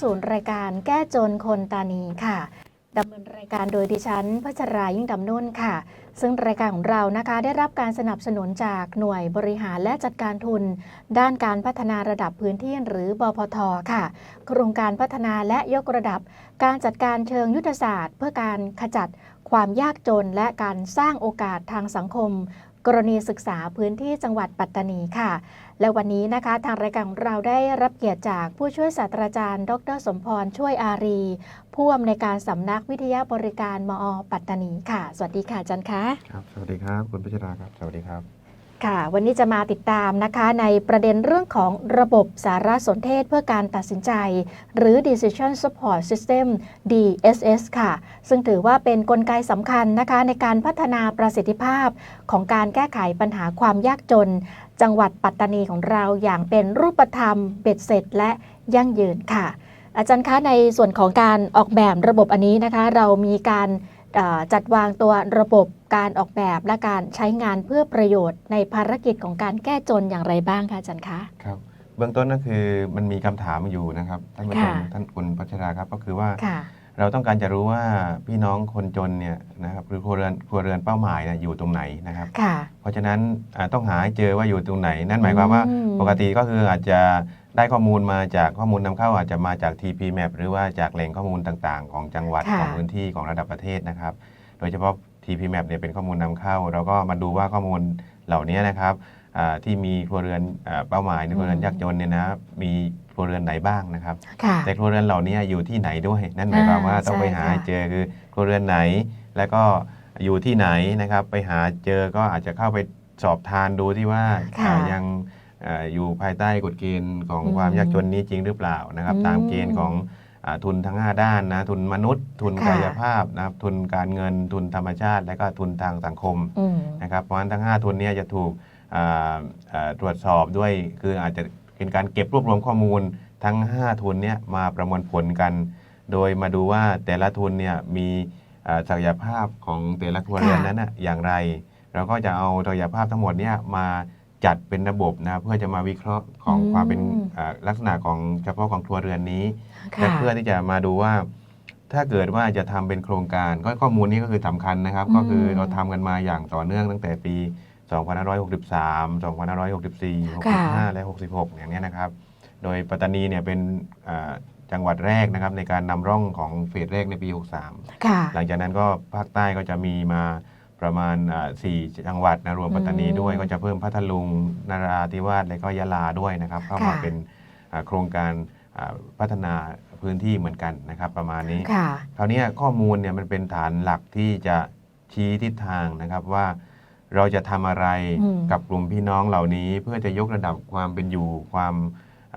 สู่รายการแก้จนคนตานีค่ะดำเนินรายการโดยดิฉันพัชรายิ่งดำนุ่นค่ะ ซึ่งรายการของเรานะคะได้รับการสนับสนุนจากหน่วยบริหารและจัดการทุน ด้านการพัฒนาระดับพื้นที่หรือบพทค่ะ โครงการพัฒนาและยกระดับ การจัดการเชิงยุทธศาสตร์ เพื่อการขจัดความยากจนและการสร้างโอกาสทางสังคม กรณีศึกษาพื้นที่จังหวัดปัตตานีค่ะ และวันนี้นะคะทางรายการของเราได้รับเกียรติจากผู้ช่วยศาสตราจารย์ ดร สมพรช่วยอารี ผู้อำนวยการสำนักวิทยาบริการมอ ปัตตานีค่ะ สวัสดีค่ะอาจารย์คะครับสวัสดีครับคุณพิชราครับสวัสดีครับ ค่ะ วันนี้จะมาติดตามนะคะในประเด็นเรื่องของระบบสารสนเทศเพื่อการตัดสินใจ หรือ Decision Support System DSS ค่ะ ซึ่งถือว่าเป็นนกลไกสำคัญนะคะในการพัฒนาประสิทธิภาพของการแก้ไขปัญหาความยากจน จังหวัดปัตตานีของเราอย่างเป็นรูปธรรม เบ็ดเสร็จ และยั่งยืนค่ะ อาจารย์คะในส่วนของการออกแบบระบบอันนี้นะคะ เรามีการจัดวางตัวระบบ การออกแบบและการใช้งานเพื่อประโยชน์ในภารกิจของการแก้จนอย่างไรบ้างคะอาจารย์คะครับเบื้องต้นก็คือมันมีคำถามอยู่นะครับท่านผู้ชมค่ะท่านคุณพัชราครับก็คือว่าค่ะเราต้องการจะรู้ว่าพี่น้องคนจนเนี่ยนะครับหรือครัวเรือนครัวเรือนเป้าหมายเนี่ยอยู่ตรงไหนนะครับค่ะเพราะฉะนั้นอ่าต้องหาให้เจอว่าอยู่ตรงไหน นั่นหมายความว่าอืมปกติก็คืออาจจะได้ข้อมูลมาจากข้อมูลนำเข้าอาจจะมาจาก TP Map หรือว่าจากแหล่งข้อมูลต่างๆ ของจังหวัดค่ะของพื้นที่ของระดับประเทศนะครับ โดยเฉพาะ TP Map เนี่ยเป็นข้อมูลนำเข้า เราก็มาดูว่าข้อมูลเหล่านี้นะครับอ่าที่มีครัวเรือนอ่าเป้าหมายในครัวเรือนยากจนเนี่ยนะมีครัวเรือนไหนบ้างนะครับ ค่ะ แต่ครัวเรือนเหล่านี้อยู่ที่ไหนด้วย นั่นหมายความว่าอ่าต้องไปใช่หาค่ะ เจอคือครัวเรือนไหน แล้วก็อยู่ที่ไหนนะครับ ไปหาเจอก็อาจจะเข้าไปสอบทานดูที่ว่าค่ะอ่ายังอ่าอยู่ภายใต้กฎเกณฑ์ของอืมความยากจนนี้จริงหรือเปล่านะครับ อืมตามเกณฑ์ของอ่า ทุนทั้ง 5 ด้านนะทุนมนุษย์ ทุนค่ะกายภาพนะครับทุนการเงินทุนธรรมชาติ และก็ทุนทางสังคมอืมนะครับเพราะฉะนั้นทั้ง 5 ทุนเนี้จะถูกอ่าอ่าตรวจสอบด้วยคืออาจจะเป็นการเก็บรวบรวมข้อมูลทั้ง 5 ทุนเนี้มาประมวลผลกัน โดยมาดูว่าแต่ละทุนเนี่ยมีอ่าศักยภาพของแต่ละครัวเรือนค่ะนั้นนะอย่างไร เราก็จะเอาศักยภาพทั้งหมดเนี่ยมา จัดเป็นระบบนะเพื่อจะมาวิเคราะห์ของอืมความเป็นอ่าลักษณะของเฉพาะของครัวเรือนนี้และค่ะเพื่อที่จะมาดูว่า ถ้าเกิดว่าจะทำเป็นโครงการก็ข้อมูลนี้ก็คือสำคัญนะครับอืมก็คือเราทำกันมาอย่างต่อเนื่องตั้งแต่ปี 2563 2564 65 และ 66 อย่างนี้ยนะครับ โดยปัตตานีเนี่ยเป็นอ่าจังหวัดแรกนะครับในการนำร่องของเฟสแรกในปี 63 ค่ะ หลังจากนั้นก็ภาคใต้ก็จะมีมา ประมาณอ่าสี่จังหวัดนะรวมปัตตานีด้วยอืมก็จะเพิ่มพัทลุงนาราธิวาสและก็ยะลาด้วยนะครับเข้ามาค่ะเป็นอ่าโครงการอ่าพัฒนาพื้นที่เหมือนกันนะครับ ประมาณนี้ค่ะคราวนี้ข้อมูลเนี่ยมันเป็นฐานหลักที่จะชี้ทิศทางนะครับว่าเราจะทำอะไรอืมกับกลุ่มพี่น้องเหล่านี้ เพื่อจะยกระดับความเป็นอยู่ความ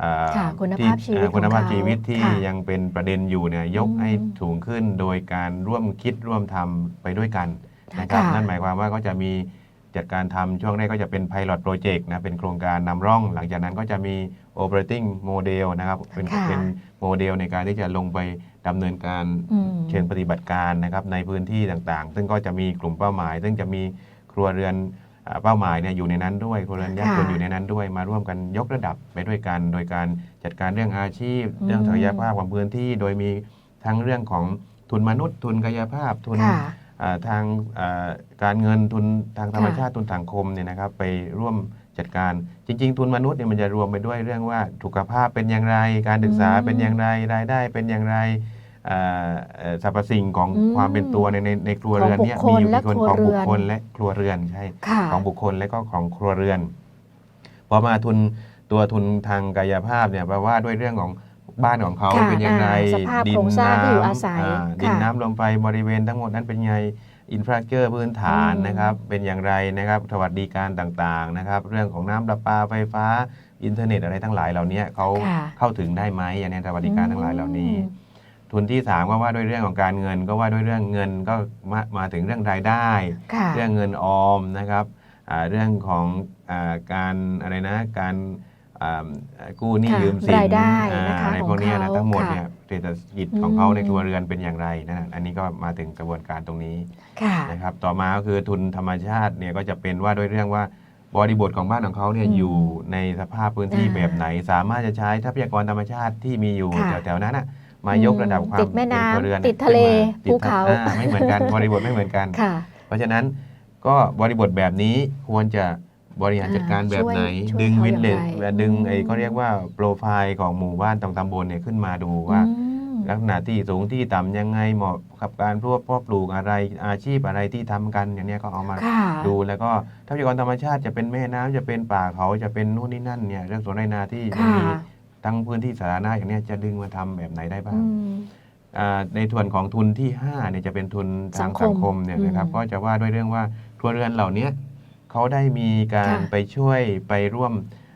อ่าค่ะคุณที่ภาพชีวิตอ่าคุณภาพของเขาชีวิตที่ค่ะยังเป็นประเด็นอยู่เนี่ยยกอืมให้สูงขึ้นโดยการร่วมคิดร่วมทำไปด้วยกัน นะครับค่ะนั่นหมายความว่าก็จะมีจัดการทำช่วงแรกก็จะเป็น Pilot Project นะเป็นโครงการนำร่อง หลังจากนั้นก็จะมี Operating Model นะครับเป็นค่ะเป็นโมเดลในการที่จะลงไปดำเนินการอืมเชิงปฏิบัติการนะครับในพื้นที่ต่างๆ ซึ่งก็จะมีกลุ่มเป้าหมาย ซึ่งจะมีครัวเรือนอ่าเป้าหมายเนี่ยอยู่ในนั้นด้วยครัวเรือนยากจนค่ะอยู่ในนั้นด้วย มาร่วมกันยกระดับไปด้วยกัน โดยการจัดการเรื่องอาชีพอืมเรื่องศักยภาพของพื้นที่ โดยมีทั้งเรื่องของทุนมนุษย์ ทุนกายภาพทุนค่ะอ่า ทางอ่าการเงินทุนทางธรรมค่ะชาติทุนสังคมเนี่ยนะครับไปร่วมจัดการจริง ๆ ทุนมนุษย์เนี่ยมันจะรวมไปด้วยเรื่องว่าสุขภาพเป็นอย่างไร การศึกษาอืมเป็นอย่างไรรายได้เป็นอย่างไรอ่าเอ่อสรรพสิ่งของอืมความเป็นตัวในในในครัวเรือนเนี่ยของบุคคลมีอยู่และกี่คนครัวของบุคคลเรือนและครัวเรือนใช่ค่ะของบุคคลและก็ของครัวเรือนพอมาทุนตัวทุนทางกายภาพเนี่ยแปลว่าด้วยเรื่องของ บ้านของเขาค่ะเป็นอย่างไรอ่าสภาพโครงสร้างที่อยู่อาศัยอ่าดินค่ะ น้ำลมไฟบริเวณทั้งหมดนั้นเป็นไงอินฟราสตรักเจอร์พื้นฐานอืมนะครับเป็นอย่างไรนะครับสวัสดิการต่างๆนะครับเรื่องของน้ำประปาไฟฟ้าอินเทอร์เน็ตอะไรทั้งหลายเหล่านี้เขาค่ะเข้าถึงได้ไหมอันนี้สวัสดิการทั้งหลายเหล่านี้อืมทุนที่สามก็ว่าด้วยเรื่องของการเงินก็ว่าด้วยเรื่องเงินก็มามาถึงเรื่องรายได้ ค่ะ เรื่องเงินออมนะครับอ่าเรื่องของอาการอะไรนะการอ่า กู้หนี้ค่ะยืมสินรายได้อ่านะคะอะไรพวกเนี้ยนะของเขาทั้งหมดค่ะเนี่ยเศรษฐกิจของเขาอืมในครัวเรือนเป็นอย่างไรนะอันนี้ก็มาถึงกระบวนการตรงนี้ค่ะนะครับต่อมาก็คือทุนธรรมชาติเนี่ยก็จะเป็นว่าด้วยเรื่องว่าบริบทของบ้านของเขาเนี่ยอืมอยู่ในสภาพพื้นที่อ่าแบบไหน สามารถจะใช้ทรัพยากรธรรมชาติที่มีอยู่ค่ะแถวๆนั้นนะมายกระดับความติดแม่น้ำเป็ครัวรือนติดทะเลขึ้นมาภูเขาติดอ่ไม่เหมือนกันบริบทไม่เหมือนกันค่ะเพราะฉะนั้นก็บริบทแบบนี้ควรจะ บริหารจัดการแบบไหนช่วยช่วยดึงเขาวินเลอย่าจงไรดึงอืมไอ้ก็เรียกว่าโปรไฟล์ของหมู่บ้านตำตำบลเนี่ยขึ้นมาดูว่าอืมลักษณะที่สูงที่ต่ำยังไงเหมาะกับการพวกพ่อปลูกอะไรอาชีพอะไรที่ทำกันอย่างเนี้ยก็เอามาค่ะดูแล้วก็ทรัพยากรธรรมชาติจะเป็นแม่น้ำจะเป็นป่าเขาจะเป็นนู่นนี่นั่นเนี่ยเรื่องสวนไรนาที่ค่ะมีทั้งพื้นที่สาธารณะอย่างเนี้ยจะดึงมาทำแบบไหนได้บ้าอืงมอ่าในส่วนของทุนที่5เนี่ยจะเป็นทุนทางสัสังงคคมมเนี่ยนะครับอืมก็จะว่าด้วยเรื่องว่าครัวเรือนเหล่านี้ เขาได้มีการค่ะไปช่วยไปร่วม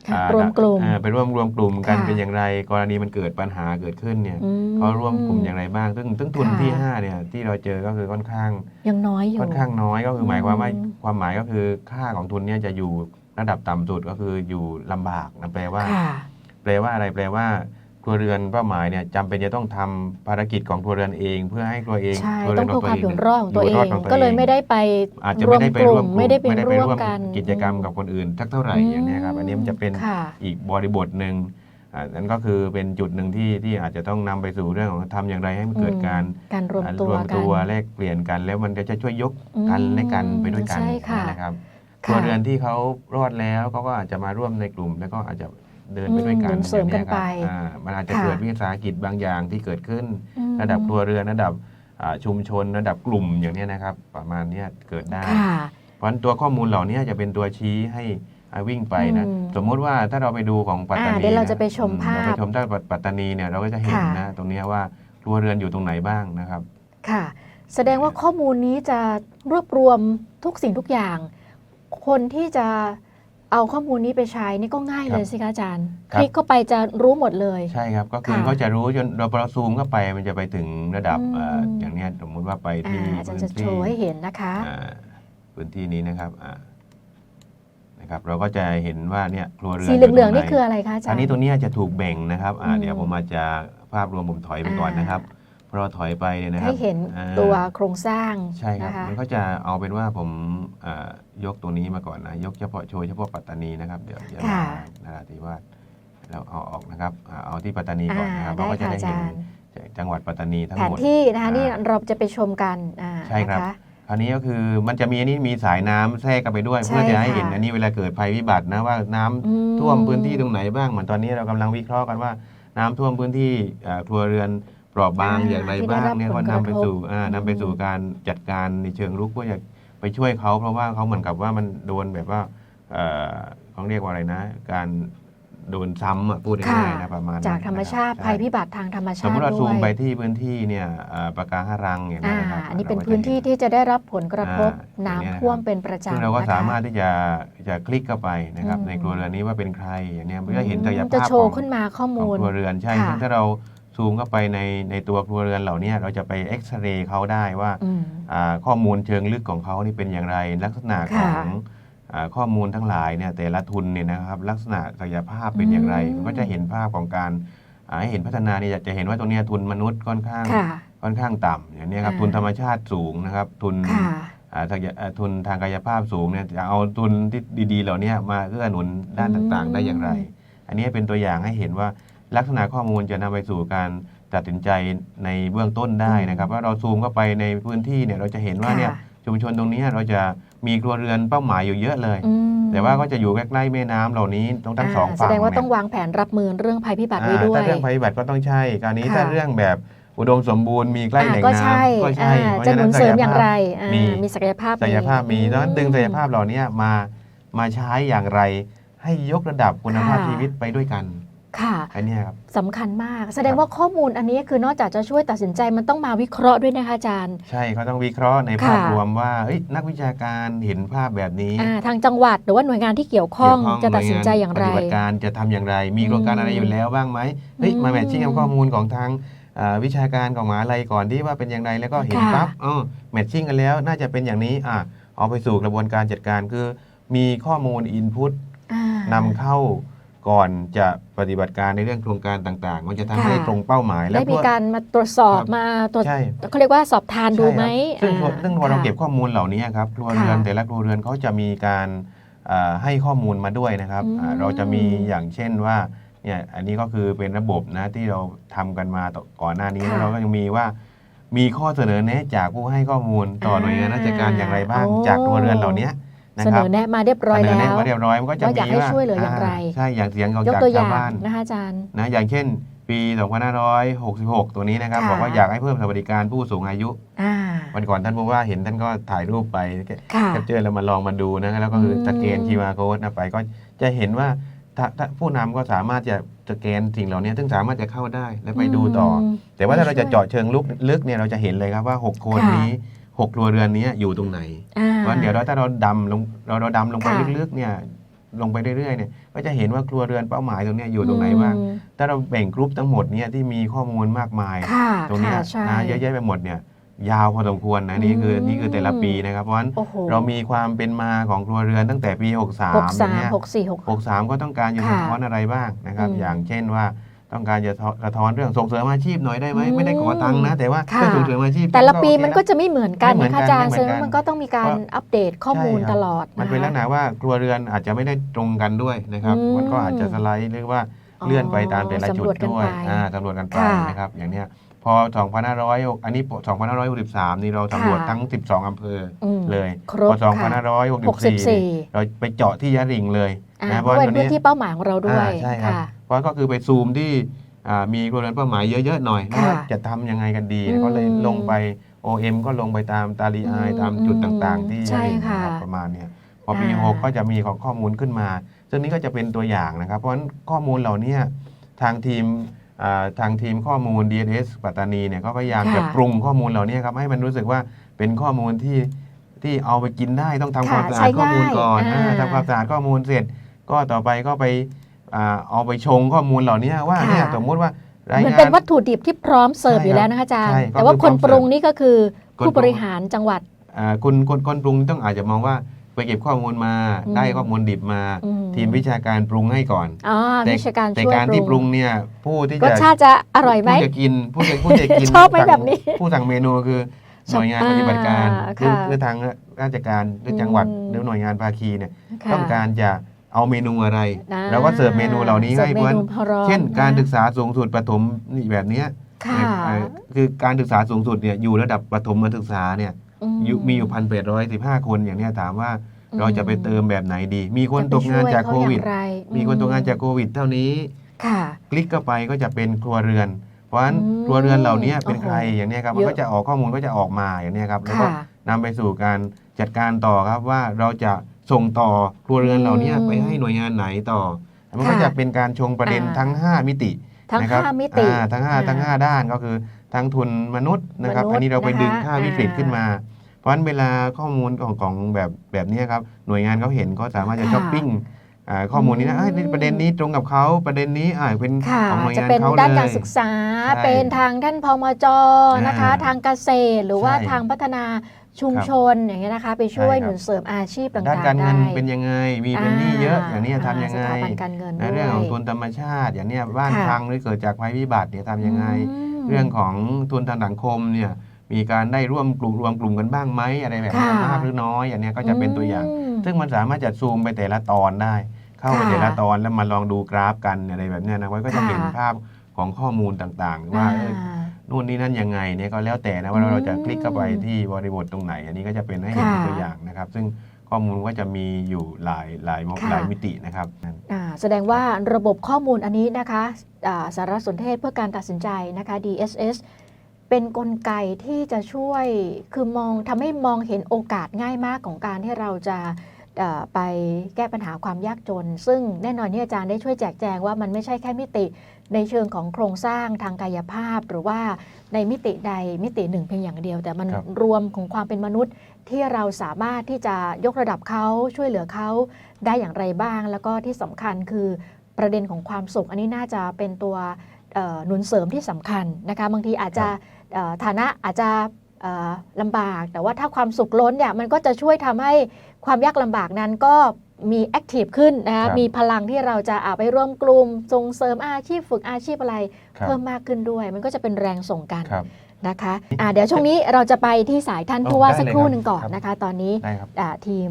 ค่ะอ่ารวมกลุ่มอ่าไปร่วมรวมกลุ่มกันค่ะ เป็นอย่างไร กรณีมันเกิดปัญหาเกิดขึ้นเนี่ยอื เขาร่วมกลุ่มอย่างไรบ้าง ซึ่งซึ่งทุนค่ะ ที่5เนี่ยที่เราเจอก็คือค่อนข้าง ยังน้อยอยู่ ค่อนข้างน้อยก็คือหมายความว่าอืม ความหมายก็คือค่าของทุนเนี่ยจะอยู่ระดับต่ำสุดก็คืออยู่ลำบากนะแปลว่า ค่ะ แปลว่าอะไรแปลว่า ครัวเรือนเป้าหมายเนี่ยจำเป็นจะต้องทำภารกิจของครัวเรือนเอง เพื่อให้ครัวเองใช่ครัวเรืต้ออนงขเพื่อองความตัวอยู่รอดของตัวเอยู่รองดของตัวก็เลยองไม่ได้ไปอาจจะรวไม่มได้กไปลุ่ร่วมมไม่ได้ไปไม่ได้ไปร่ร่ววมมกัน กิจกรรมกับคนอื่นสักเท่าไหร่อย่างเนี้ยครับอันนี้มันจะเป็นค่ะ อีกบริบทหนึ่งอ่านั่นก็คือเป็นจุดหนึ่งที่ที่อาจจะต้องนำไปสู่เรื่องของทำอย่างไรให้มันเกิดการการรวมอ่ารตัววมกัน ตัวแลกเปลี่ยนกัน แล้วมันก็จะช่วยยกกันอืมและกันไปด้วยกันใช่ค่ะ นะครับคค่ะรัวเรือนที่เขารอดแล้วเขาก็อาจจะมาร่วมในกลุ่ม แล้วก็อาจจะ เดินไปด้วยกันอืมเสริมกันอย่างไปเยครับอ่ามันอาจจะค่ะเกิดวิสาหกิจบางอย่างที่เกิดขึ้นอืมระดับครัวเรือนระดับอ่าชุมชนระดับกลุ่มอย่างเนี้ยนะครับ ประมาณเนี้ยเกิดได้ค่ะเพราะฉะนั้นตัวข้อมูลเหล่านี้จะเป็นตัวชี้ให้อ่าวิ่งไปนะอืมสมมุติว่าถ้าเราไปดูของปัตตาอ่านีเดี๋ยวเราจะนไปชมอืภาพเราไปชมที่ปัตตานีเนี่ยเราก็จะเห็นค่ะนะตรงเนี้ยว่าครัวเรือนอยู่ตรงไหนบ้างนะครับ ค่ะ แสดงว่าข้อมูลนี้จะรวบรวมทุกสิ่งทุกอย่าง คนที่จะ เอาข้อมูลนี้ไปใช้นี่ก็ง่ายเลยครับสิคะอาจารย์ครับคลิกเข้าไปจะรู้หมดเลย ใช่ครับ ก็คือค่ะเขาจะรู้จนเราพอเราซูมเข้าไปมันจะไปถึงระดับอืม เอ่ออย่างเนี้ยสมมุติว่าไปอ่าที่อาจารย์พื้จะนโชที่ว์ให้เห็นนะคะ อ่าพื้นที่นี้นะครับอ่านะครับ เราก็จะเห็นว่าเนี่ยครัวเรือนสีเหลืองๆยู่นี่ตรไคืออะไรคะอาจารย์ อันนี้ตรงเนี้ยจะถูกแบ่งนะครับอ่าอืม เดี๋ยวผมอาจจะภาพรวมผมถอยไปก่อนอ่านนะครับ เพราะเราถอยไปเนี่ยนะครับให้เห็นอ่าตัวโครงสร้างใช่ครับนะคะมันก็จะเอาเป็นว่าผมอ่ายกตรงนี้มาก่อนนะยกเฉพาะโชว์เฉพาะปัตตานีนะครับเดี๋ยวจะค่ะมานาราธิวาสเราเอาออกนะครับอ่าเอาที่ปัตตานีก่อนนะครับอ่าเราก็จะได้ได้ค่ะเห็นอาจารย์จังหวัดปัตตานีทั้งแผหนมดที่นะคะนี่อ่าเราจะไปชมกันอ่าใช่ครับนะะคราวนี้ก็คือมันจะมีอันนี้มีสายน้ำแทรกกันไปด้วยใช่เพื่อจะให้ค่ะเห็นอันนี้เวลาเกิดภัยพิบัตินะว่าน้ำอืท่วมพื้นที่ตรงไหนบ้างเหมือนตอนนี้เรากำลังวิเคราะห์กันว่าน้ำท่วมพื้นที่เอ่อครัวเรือน เปราะบางอ่าอย่างไรที่ได้บ้างรับเนี่ยผก็ลกระนำไปทบสู่อ่าอืม นำไปสู่การจัดการในเชิงรุกเพื่อจะไปช่วยเขาเพราะว่าเขาเหมือนกับว่ามันโดนแบบว่าเอ่อเขาเรียกว่าอะไรนะ การโดนซ้ำอะพูดง่ายๆนะประมาณนั้นจากธรรมชาตินะครับภัยพิใช่บัติทางธรรมสชามติมติเราด้ซูวมยไปที่พื้นที่เนี่ยเอ่อปากการังอย่างนี้อ่ายนะครับ อันนี้เป็นราก็จะพื้นที่ห็ที่จะได้รับผลกระทบอ่าน้ำอย่างเงี้ยท่วมนะครับเป็นประจำซึ่งเราก็นะคะ สามารถที่จะจะคลิกเข้าไปนะครับอืม ในครัวเรือนนี้ว่าเป็นใครอย่างเนี้ยเพื่อเห็นศักยจะภาพโชขอว์ง ขึ้นมาข้อของมูล ครัวเรือนใช่ค่ะซึ่งถ้าเรา ซูมเข้าไปในในตัวครัวเรือนเหล่านี้เราจะไปเอ็กซเรย์เขาได้ว่าอืมอ่าข้อมูลเชิงลึกของเขานี่เป็นอย่างไร ลักษณะขค่ะองอ่าข้อมูลทั้งหลายเนี่ยแต่ละทุนเนี่ยนะครับลักษณะศักยภาพเป็นอย่างไรอืมมันก็จะเห็นภาพของการอ่าให้เห็นพัฒนาเนี่ยจะเห็นว่าตรงเนี้ยทุนมนุษย์ค่อนข้างค่ะค่อนข้างต่ำอย่างนี้ครับอ่าทุนธรรมชาติสูงนะครับทุนค่ะอ่าศักยอ่าทุนทางกายภาพสูงเนี่ยจะเอาทุนที่ดีๆ เหล่านี้มาเกื้อหนุนด้านต่างๆ ได้อย่างไร อันนี้เป็นตัวอย่างให้เห็นว่า ลักษณะข้อมูลจะนำไปสู่การตัดสินใจในเบื้องต้นได้นะครับว่าเราซูมเข้าไปในพื้นที่เนี่ยเราจะเห็นว่าเนี่ยค่ะชุมชนตรงนี้เราจะมีครัวเรือนเป้าหมายอยู่เยอะเลยอืมแต่ว่าก็จะอยู่ใกล้ๆแม่น้ำเหล่านี้ต้องทั้งสองาฝั่งแสดงว่าเนี่ยต้องวางแผนรับมือเรื่องภัยพิบัติไว้อ่าด้วยถ้าเรื่องภัยพิบัติก็ต้องใช่การนี้ค่ะถ้าเรื่องแบบอุดมสมบูรณ์มีใกล้อ่าแหล่งก็น้ใช่ำก็ใช่อ่าเพราจะหนุนเสริมฉอย่างไรอ่ามีมีศักยภาพศักยภาพมีดังนั้นดึงศักยภาพอืมเหล่านี้มามาใช้อย่างไรให้ยกระดับคุณภาพค่ะชีวิตไปด้วยกัน ค่ะอันเนี้ยครับสำคัญมากแสดงว่าข้อมูลอันนี้คือนอกจากจะช่วยตัดสินใจมันต้องมาวิเคราะห์ด้วยนะคะอาจารย์ ใช่เขาต้องวิเคราะห์ในภาพค่ะรวมว่าเอ้ยนักวิชาการเห็นภาพแบบนี้อ่าทางจังหวัดหรือว่าหน่วยงานที่เกี่ยวข้องเกี่ยวจะตัดสินใจอย่างไรปฏิบัติการจะทำอย่างไร มีโครงการอะไรอยู่แล้วบ้างไหมเฮ้ยอืมมาแมทชิ่งกับข้อมูลของทางอ่าวิชาการของหมหาลัยก่อนที่ว่าเป็นอย่างไรแล้วก็เห็นค่ะปั๊บเออแมทชิ่งกันแล้วน่าจะเป็นอย่างนี้อะเอาไปสู่กระบวนการจัดการคือ มีข้อมูลอินพุตอ่านำเข้า ก่อนจะปฏิบัติการในเรื่องโครงการต่างๆ มันจะทำค่ะให้ตรงเป้าหมายและ ได้มีเพื่อการมาตรวจสอบครับมาตรวจใช่ เขาเรียกว่าสอบทานดูไหมใช่ครับซึ่งพออ่าซึ่งพอเราค่ะ เก็บข้อมูลเหล่านี้ครับครัวเรือนค่ะแต่ละครัวเรือนเขาจะมีการอ่าให้ข้อมูลมาด้วยนะครับอืมอ่าเราจะมีอย่างเช่นว่าเนี่ยอันนี้ก็คือเป็นระบบนะที่เราทำกันมาต่อก่อนหน้านี้ค่ะ แล้วเราก็ยังมีว่า มีข้อเสนอแนะจากผู้ให้ข้อมูลต่อหน่วยงานราชการอย่างไรบ้างโอ้จากครัวเรือนเหล่านี้นะ เสคนรับอแนะมาเรียบร้อยเสนอแล้แนะวมาเรียบร้อยมันก็จะว่าอยากมีให้ว่าช่วยเหลืออย่างไรใช่อย่างเสียงของยกจากตัวอชาย่าวงบ้านนะคะอาจารย์นะอย่างเช่น ปี 2566 ตัวนี้นะครับค่ะบอกว่าอยากให้เพิ่มสวัสดิการผู้สูงอายุอ่าวันก่อนท่านผู้ว่าเห็นท่านก็ถ่ายรูปไปค่ะแคปเจอร์แล้วมาลองมาดูนะแล้วก็คืออมสแกน QR code นะไปก็จะเห็นว่าถ้าถ้าผู้นำก็สามารถจะสแกนสิ่งเหล่านี้ซึ่งสามารถจะเข้าได้และไปดูต่ออมแต่ว่าถ้าเราช่วยจะเจาะเชิงลึกลึกเนี่ยเราจะเห็นเลยครับว่า6โคนค่ะนี้6ครัวเรือนนี้อยู่ตรงไหนอ่าเพราะฉะนั้นเดี๋ยวเราถ้าเราดำลงเราเราดำลงไปค่ะลึกๆเนี่ยลงไปเรื่อยๆเนี่ยก็จะเห็นว่าครัวเรือนเป้าหมายตรงเนี้ยอยู่ตรงไหนบ้างอืมถ้าเราแบ่งกรุ๊ปทั้งหมดเนี่ยที่มีข้อมูลมากมายค่ะตรงเนี้ยค่ะใช่นะเยอะแยะไปหมดเนี่ยยาวพอสมควรนะนี่คืออืมนี่คือแต่ละปีนะครับเพราะฉะนั้นโอ้โหเรามีความเป็นมาของครัวเรือนตั้งแต่ปี 63หกอสาย่างมเงี้ยหกสี่หก63 ก็ต้องการจะค่ะสะท้อนอะไรบ้างนะครับอืมอย่างเช่นว่า ต้องการจะสะท้อนเรื่องส่งเสริมอาชีพหน่อยได้ไหมอืมไม่ได้ขอตังค์นะแต่ว่าค่ะเพื่อส่งเสริมอาชีพ แต่ละปีโอเคมันก็จะไม่เหมือนกันไม่เหมือนนะคะกันอาจารย์ไม่ซึ่งเหมือนกันมันก็ต้องมีการเพราะอัปเดตข้อมูลใช่ครับตลอดมันเป็นลักษณะว่าครัวเรือนอาจจะไม่ได้ตรงกันด้วยนะครับอืมมันก็อาจจะสไลด์หรือว่าเลื่อนไปตามแต่ละจุดสำรวจกันด้วยไปอ่าสำรวจกันไปค่ะนะครับอย่างเนี้ยพอ 2500 อันนี้ 2563 นี่เราสำรวจค่ะทั้ง 12 อำเภออืมเลยครบพอค่ะ2564เนี่ยเราไปเจาะที่ยะริงเลยอ่านะเพราะเป็นวัพื้นที่เป้าหมายของเราด้วยอ่าใช่ครับค่ะเพ ราะก็คือไปซูมที่อ่ามีครัวเรือนเป้าหมายเยอะๆหน่อยค่ะว่าจะทำยังไงกันดีอืมก็เลยลงไป OM ก็ลงไปตามตาลีอายอืมตามจุดต่างๆ ที่ใช่ยะริงค่ะนะครับประมาณเนี้ยพอปีอ่าหกก็จะมีของข้อมูลขึ้นมา ซึ่งนี้ก็จะเป็นตัวอย่างนะครับ เพราะฉะนั้นข้อมูลเหล่านี้ทางทีมอ่าทางทีมข้อมูล DNS ปัตตานีเนี่ยก็พยายามค่ะจะปรุงข้อมูลเหล่านี้ครับให้มันรู้สึกว่าเป็นข้อมูลที่ที่เอาไปกินได้ต้องทำความสะอาใช้ดข้อมูลง่ายก่อนอ่าอ่าทำความสะอาดข้อมูลเสร็จ ก็ต่อไปก็ไปอ่า เอาไปชงข้อมูลเหล่านี้ว่าค่ะเนี่ยสมมุติว่ารายเหมือนงาเป็นนวัตถุดิบที่พร้อมเสิร์ฟใช่อยู่แล้วนะคะอาจารย์ใช่ก็แต่ว่าคือคนพร้อมปรุงนี่ก็คือคนผู้ปรุงบริหารจังหวัดอ่าคุณคนคนปรุงต้องอาจจะมองว่าไปเก็บข้อมูลมาอืมได้ข้อมูลดิบมาอืมทีมวิชาการปรุงให้ก่อนอ๋อแต่วิชาการแต่ช่วยการปที่ปรุรุงงเนี่ยผู้ที่รสจะชาติจะอร่อยไหมผู้จะกินผู้จะผู้จะกินชอบไหมสั่งแบบนี้ผู้สั่งเมนูคือหน่วยงานอ่าปฏิบัติการคือค่ะคือทางราชการหรือจังหวัดอืมหรือหน่วยงานภาคีเนี่ยค่ะต้องการจะ เอาเมนูอะไรอ่เราก็เสิร์ฟเมนูเหล่านี้สิร์ให้ฟเพื่อนมนูพร้อมเช่นการะศึกษาสูงสุดประถมนี่แบบเนี้ยค่ะเอ่อคือการศึกษาสูงสุดเนี่ยอยู่ระดับประถมศึกษาเนี่ยอยู่มีอยู่พันแปดร้อยสิบห้าคนอย่างเนี้ยถามว่าอืมเราจะไปเติมแบบไหนดี มีคนจะตไปกงานจากช่โควเขวิดอย่งไรมีคนตกงานจากอืโควิด เท่านี้ค่ะคลิกเข้าไปก็จะเป็นครัวเรือน เพราะฉะนั้นอืมครัวเรือนเหล่านี้เป็นโอ้โหใครอย่างเนี้ยครับเยมันอะก็จะออกข้อมูลก็จะออกมาอย่างเนี้ยครับแล้วก็ค่ะนำไปสู่การจัดการต่อครับว่าเราจะ ส่งต่อครัวเรือนเหล่านี้อืมไปให้หน่วยงานไหนต่อ มันก็ค่ะจะเป็นการชงประเด็นอ่าทั้ง 5 มิติทั้งนะครับห้ามิติอ่าทั้งห้าอ่าทั้งห้าด้านก็คือทั้งทุนมนุษย์นะครับมนุษย์อันนี้เราไปดึงนะคะค่าวิกฤตอ่าขึ้นมา เพราะฉะนั้นเวลาข้อมูลของของแบบแบบนี้ครับหน่วยงานเขาเห็นก็สามารถจะค่ะช้อปปิ้งอ่าข้อมูลนี้นะอืมเอ้ยนี่ประเด็นนี้ตรงกับเขาประเด็นนี้อ่าเป็นค่ะของหน่วยจะงานเป็นเขาด้านเลการยศึกษาใช่เป็นทางท่านพมจนะคะอ่าทางเกษตรหรือว่าใช่ทางพัฒนา ชุมชนอย่างเงี้ยนะคะ ไปช่วยใช่ครับหนุนเสริมอาชีพต่างๆด้านการเงินได้เป็นยังไงมีเป็นหนี้เยอะอย่างนี้อ่ทำยังไงสถาบันการเงินในเรื่องของด้วยทุนธรรมชาติ อย่างเนี้ยบ้านค่ะพังหรือเกิดจากภัยพิบัติเนี่ยทำยังไงมเรื่องของทุนทางสังคมเนี่ยมีการได้ร่วมกลุ่มรวมกลุ่มกันบ้างไหมอะไรแบบนี้ค่ะมากหรือน้อยอันเนี้ยก็จะเป็นตัวอย่างมซึ่งมันสามารถจะซูมไปแต่ละตอนได้ เข้าไปค่ะแต่ละตอนแล้วมาลองดูกราฟกันอะไรแบบเนี้ยนะไว้ก็จะค่ะเห็นภาพของข้อมูลต่างๆ ว่าเอ้ยอ่า นู่นนี่นั่นยังไงเนี่ยก็แล้วแต่นะว่าอืมเราจะคลิกเข้าไปที่บริบทตรงไหน อันนี้ก็จะเป็นให้เห็นค่ะตัวอย่างนะครับ ซึ่งข้อมูลก็จะมีอยู่หลายหลายค่ะหลายมิตินะครับอ่าแสดงว่าระบบข้อมูลอันนี้นะคะอ่าสารสนเทศเพื่อการตัดสินใจนะคะ DSS เป็นนกลไกที่จะช่วยคือมองทำให้มองเห็นโอกาสง่ายมากของการที่เราจะเอ่อไปแก้ปัญหาความยากจน ซึ่งแน่นอนที่อาจารย์ได้ช่วยแจกแจงว่ามันไม่ใช่แค่มิติ ในเชิงของโครงสร้างทางกายภาพ หรือว่าในมิติใดมิติหนึ่งเพียงอย่างเดียว แต่มันครับ รวมของความเป็นมนุษย์ ที่เราสามารถที่จะยกระดับเขาช่วยเหลือเขาได้อย่างไรบ้าง แล้วก็ที่สำคัญคือประเด็นของความสุข อันนี้น่าจะเป็นตัวเอ่อหนุนเสริมที่สำคัญนะคะบางทีอาจจะเอ่อฐานะอาจจะเอ่อลำบาก แต่ว่าถ้าความสุขล้นเนี่ยมันก็จะช่วยทำให้ความยากลำบากนั้นก็ มีแอคทีฟขึ้นนะครัคะบมีพลังที่เราจะเอาไปร่วมกลุ่มส่งเสริมอาชีพฝึกอาชีพอะไรครับเพิ่มมากขึ้นด้วย มันก็จะเป็นแรงส่งกันครับนะคะอ่าเดี๋ยวช่วงนี้เราจะไปที่สายท่านอ๋อผู้ว่าได้สักเลยครู่ครับหนึ่งก่อนครับนะคะ ตอนนี้ได้ครับอ่าทีม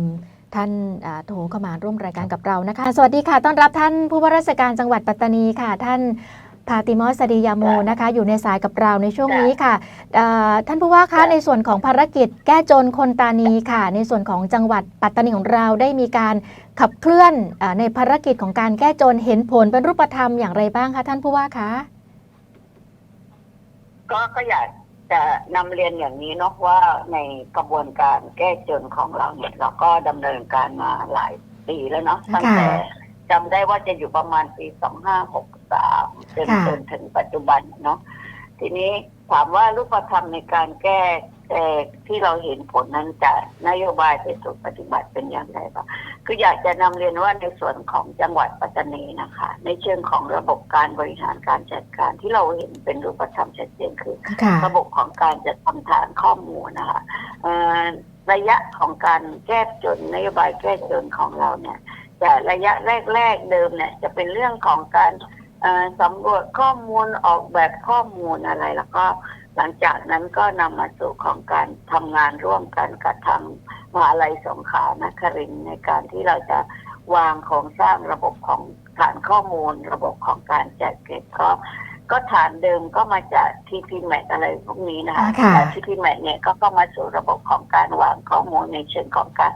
ท่านอ่าโทรเข้ามาร่วมรายการกับเรานะคะ สวัสดีค่ะ ต้อนรับท่านผู้ว่าราชการจังหวัดปัตตานีค่ะ ท่าน พาติมอสสดียาโมนะคะ อยู่ในสายกับเราในช่วงนี้ค่ะเอ่อท่านผู้ว่าคะในส่วนของภารกิจแก้จนคนตานีค่ะ ในส่วนของจังหวัดปัตตานีของเราได้มีการขับเคลื่อนอาในภารกิจของการแก้จนเห็นผลเป็นรูปธรรมอย่างไรบ้างคะท่านผู้ว่าคะก็ก็อยากจะนำเรียนอย่างนี้เนาะว่าในกระบวนการแก้จนของเราเนี่ยเราก็ดำเนินการมาหลายปีแล้วเนาะตั้งแต่ จำได้ว่าจะอยู่ประมาณปีสองห้าหกสามจนค่ะ จนถึงปัจจุบันเนาะทีนี้ถามว่ารูปธรรมในการแก้เอ่อที่เราเห็นผลนั้นจะนโยบายไปสู่ปฏิบัติเป็นอย่างไรบ้างคืออยากจะนำเรียนว่าในส่วนของจังหวัดปัตตานีนะคะ ในเชิงของระบบการบริหารการจัดการที่เราเห็นเป็นรูปธรรมชัดเจนคือ ค่ะ ระบบของการจัดทำฐานข้อมูลนะคะเอ่อระยะของการแก้จนนโยบายแก้จนของเราเนี่ย จะระยะแรก ๆเดิมเนี่ย จะเป็นเรื่องของการสำรวจข้อมูลออกแบบข้อมูลอะไร แล้วก็หลังจากนั้นก็นำมาสู่ของการทำงานร่วมกันกับทางมหาลัยสงขลานครินในการที่เราจะวางโครงสร้างระบบของฐานข้อมูล ระบบของการจัดเก็บก็ก็ฐานเดิมก็มาจาก TP m a t อะไรพวกนี้นะคะอ่าค่ะแต่ TP m a t เนี่ยก็ก็มาสู่ระบบของการวางข้อมูลในเชิงของการ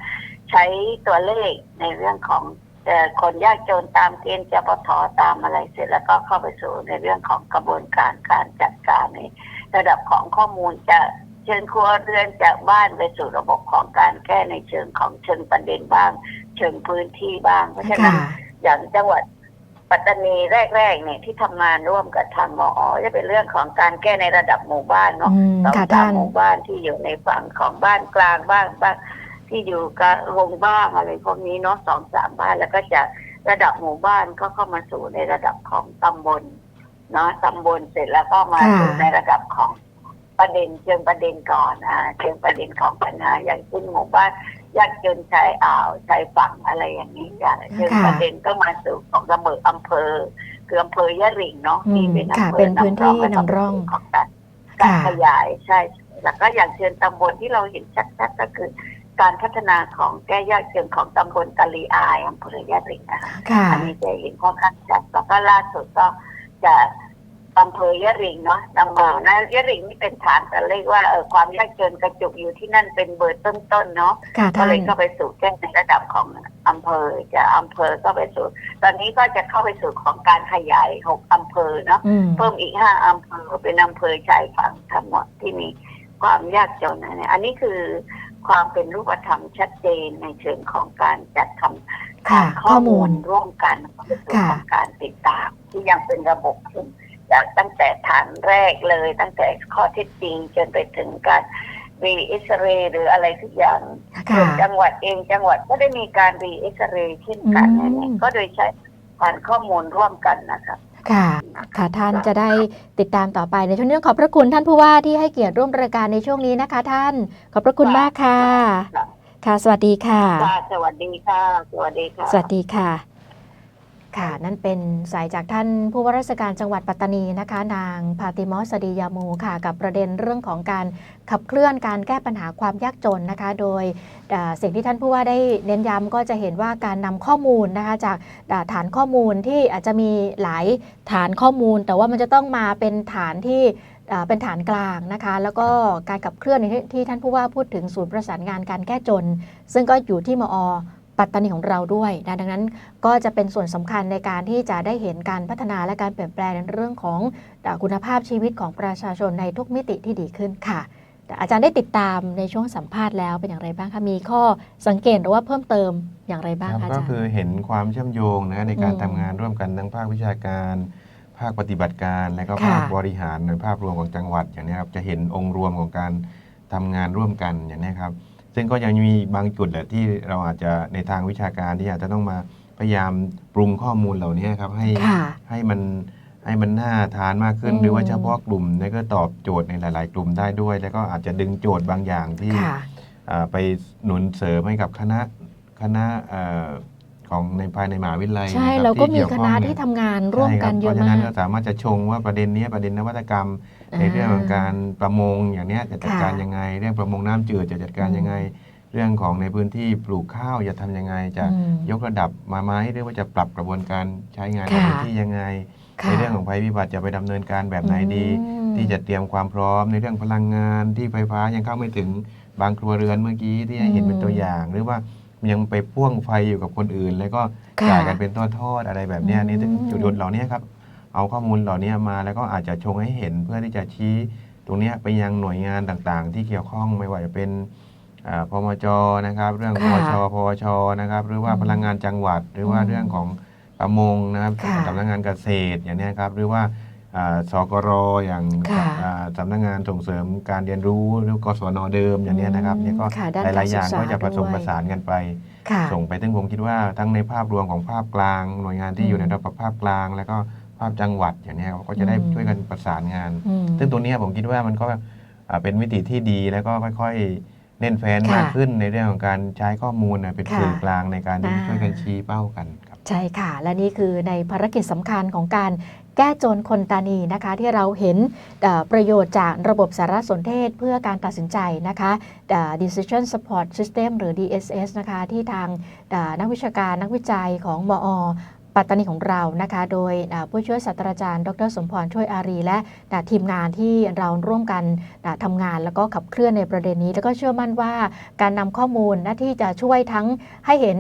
ใช้ตัวเลขในเรื่องของเอ่อคนยากจนตามเกณฑ์จปทตามอะไรเสร็จแล้วก็เข้าไปสู่ในเรื่องของกระบวนการการจัดการในระดับของข้อมูลจะเชิญครัวเรือนจากบ้านไปสู่ระบบของการแก้ในเชิงของเชิงประเด็นบ้าง เชิงพื้นที่บ้างเพราะฉะนั้นค่ะอย่างจังหวัดปัตตานีแรกๆเนี่ยที่ทำงานร่วมกับทางมอจะเป็นเรื่องของการแก้ในระดับหมู่บ้านเนาะอืมสองค่ะสามท่านหมู่บ้านที่อยู่ในฝั่งของบ้านกลางบ้างบ้าง ที่อยู่กับวงบ้างอะไรพวกนี้เนาะสองสามบ้านแล้วก็จะระดับหมู่บ้านก็เข้ามาสู่ในระดับของตำบลเนาะตำบลเสร็จแล้วก็มาสู่ในระดับของประเด็นเชิงประเด็นก่อนอ่าเชิงประเด็นของปัญหาอย่างเช่นหมู่บ้านยากจนชายอ่าวชายฝั่งอะไรอย่างนี้อย่างเชิงค่ะประเด็นก็มาสู่ของระเบิดอำเภอคืออำเภอยะหริ่งเนาะอืมที่เป็นค่ะอำเภเป็อนพื้นที่และนำร่องของการการค่ะขยายใช่แล้วก็อย่างเชิญตำบลที่เราเห็นชัดๆก็คือ การพัฒนาของแก้ยากจนของตำบลกะลีอายอำเภอยะหริ่งนะคะค่ะ อันนี้จะเห็นค่อนข้างชัดแล้วก็ล่าสุดก็จะอำเภอยะหริ่งเนาะนำมานะยะหริ่งนี่เป็นฐานแต่เรียกว่าเออความยากจนกระจุกอยู่ที่นั่นเป็นเบอร์ต้นๆเนาะ ค่ะก็ท่าน เลยเข้าไปสู่แก้ในระดับของอำเภอจะอำเภอก็ไปสู่ ตอนนี้ก็จะเข้าไปสู่ของการขยายหกอำเภอเนาะอืม เพิ่มอีกห้าอำเภอเป็นอำเภอชายฝั่งทั้งหมดที่มีความยากจนนะเนี่ยอันนี้คือ ความเป็นรูปธรรมชัดเจนในเชิงของการจัดทำค่ะฐานข้อมูลร่วมกันในส่วนค่ะของการติดตาม ที่ยังเป็นระบบซึ่งจากตั้งแต่ฐานแรกเลย ตั้งแต่ข้อเท็จจริงจนไปถึงการรีเอ็กซเรย์หรืออะไรทุกอย่างส่วค่ะนจังหวัดเองจังหวัดก็ได้มีการรีเอ็กซเรย์เช่นกันอืมเนี่ยก็โดยใช้ฐานข้อมูลร่วมกันนะครับ ค่ะ ค่ะท่านจะได้ติดตามต่อไปในช่วงนี้ต้องขอบพระคุณท่านผู้ว่าที่ให้เกียรติร่วมรายการในช่วงนี้นะคะ ท่าน ขอบพระคุณมากค่ะครับค่ะ สวัสดีค่ะค่ะ สวัสดีค่ะ สวัสดีค่ะ สวัสดีค่ะ ค่ะ นั่นเป็นสายจากท่านผู้ว่าราชการจังหวัดปัตตานีนะคะ นางพาติมอสดียามูค่ะ กับประเด็นเรื่องของการขับเคลื่อนการแก้ปัญหาความยากจนนะคะ โดยสิ่งที่ท่านผู้ว่าได้เน้นย้ำก็จะเห็นว่าการนำข้อมูลนะคะจากฐานข้อมูลที่อาจจะมีหลายฐานข้อมูล แต่ว่ามันจะต้องมาเป็นฐานที่เป็นฐานกลางนะคะ แล้วก็การขับเคลื่อนในที่ท่านผู้ว่าพูดถึงศูนย์ประสานงานการแก้จน ซึ่งก็อยู่ที่มอ ปัตตานีของเราด้วยนะดังนั้นก็จะเป็นส่วนสำคัญในการที่จะได้เห็นการพัฒนาและการเปลี่ยนแปลงในเรื่องของเอ่อคุณภาพชีวิตของประชาชนในทุกมิติที่ดีขึ้นค่ะแต่อาจารย์ได้ติดตามในช่วงสัมภาษณ์แล้วเป็นอย่างไรบ้างคะมีข้อสังเกตหรือว่าเพิ่มเติมอย่างไรบ้างคคะรับอาก็จารย์คือเห็นความเชื่อมโยงนะในการอืมทำงานร่วมกันทั้งภาควิชาการ ภาคปฏิบัติการ และก็ค่ะภาคบริหารในภาพรวมของจังหวัดอย่างนี้ครับจะเห็นองค์รวมของการทำงานร่วมกันอย่างนี้ครับ ซึ่งก็ยังมีบางจุดแหละที่เราอาจจะในทางวิชาการที่อาจจะต้องมาพยายามปรุงข้อมูลเหล่านี้ครับให้ค่ะให้มันให้มันน่าทานมากขึ้น อืม หรือว่าเฉพาะกลุ่มเนี่ยก็ตอบโจทย์ในหลาย ๆ กลุ่มได้ด้วย แล้วก็อาจจะดึงโจทย์บางอย่างที่ค่ะ อ่าไปหนุนเสริมให้กับคณะคณะเอ่อของในภายในมหาวิทยาลัยใช่นะครับเราก็มีที่คเยวณะข้องที่เยทำงานร่วมกันใช่คบเยอะเพราะฉะมานั้นกก็สามารถจะชงว่าประเด็นเนี้ยประเด็นนวัตกรรม ในเรื่องของการประมงอย่างเนี้ยจะจัดการค่ะยังไง เรื่องประมงน้ำจืดจะจัดการอืมยังไง เรื่องของในพื้นที่ปลูกข้าวจะทำยังไง จะอืมยกระดับมาไหมหรือว่าจะปรับกระบวนการใช้งานในค่ะพื้นที่ยังไงค่ะในเรื่องของภัยพิบัติจะไปดำเนินการแบบไหนดีอืมที่จะเตรียมความพร้อมในเรื่องพลังงานที่ไฟฟ้ายังเข้าไม่ถึงบางครัวเรือนเมื่อกี้ที่ให้เห็นเป็นตัวอย่าง หรือว่ายังไปพ่วงไฟอยู่กับคนอื่น แล้วก็ค่ะจ่ายกันเป็นทอดๆอะไรแบบเนี้ยอืมนี่ถึงจุดๆเหล่านี้ครับ เอาข้อมูลเหล่านี้มาแล้วก็อาจจะชงให้เห็นเพื่อที่จะชี้ตรงเนี้ยไปยังหน่วยงานต่างๆ ที่เกี่ยวข้องไม่ว่าจะเป็นอ่าพมจนะครับ เรื่องพค่ะชพวชนะครับ หรือว่าอืมพลังงานจังหวัด หรือว่าอืมเรื่องของประมงนะครับค่ะสำนักงานเกษตรอย่างเนี้ยครับหรือว่าอ่าสกรอย่างค่ะอ่าสำนักงานส่งเสริมการเรียนรู้หรือกศนเดิมอย่างเนี้ยนะครับเนี่ยก็ค่ะด้านหลายๆอย่างการศึกษาก็จะผสมด้วยผสานกันไปค่ะส่งไปถึงผมคิดว่าทั้งในภาพรวมของภาพกลาง หน่วยงานที่อยู่ในอืมระดับภาพกลาง แล้วก็ ภาพจังหวัดอย่างเนี้ยครับก็จะได้อืมช่วยกันประสานงานอืมซึ่งตัวเนี้ยผมคิดว่ามันก็อ่าเป็นมิติที่ดีแล้วก็ค่อยๆเน้นแฟนค่ะมากขึ้นในเรื่องของการใช้ข้อมูลน่ะเป็นค่ะสื่อกลางในการที่อ่าช่วยกันชี้เป้ากันครับใช่ค่ะ และนี่คือในภารกิจสำคัญของการแก้จนคนตานีนะคะ ที่เราเห็นเอ่อประโยชน์จากระบบสารสนเทศเพื่อการตัดสินใจนะคะเอ่อ Decision Support System หรือ DSS นะคะ ที่ทางเอ่อนักวิชาการนักวิจัยของมอ ปัตตานีของเรานะคะ โดยผู้ช่วยศาสตราจารย์ ดรสมพรช่วยอารี และทีมงานที่เราร่วมกันเอ่อทำงาน แล้วก็ขับเคลื่อนในประเด็นนี้ แล้วก็เชื่อมั่นว่าการนำข้อมูลหน้าที่จะช่วยทั้งให้เห็น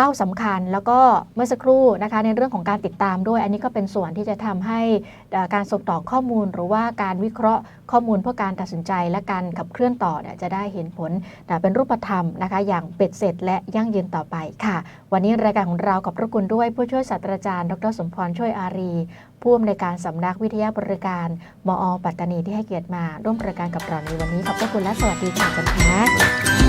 เป้าสำคัญแล้วก็เมื่อสักครู่นะคะในเรื่องของการติดตามด้วย อันนี้ก็เป็นส่วนที่จะทำให้การส่งต่อข้อมูล หรือว่าการวิเคราะห์ข้อมูลเพื่อการตัดสินใจ และการขับเคลื่อนต่อเนี่ยจะได้เห็นผลเป็นรูปธรรมนะคะอย่างเป็ดเสร็จและยั่งยืนต่อไปค่ะ วันนี้รายการของเราขอบพระคุณด้วยผู้ช่วยศาสตราจารย์ดรสมพรช่วยอารีผู้อำนวยการสำนักวิทยาบริการ มอ ปัตตานีที่ให้เกียรติมา ร่วมรายการกับเราในวันนี้ขอบพระคุณและสวัสดีค่ะอาจารย์คะ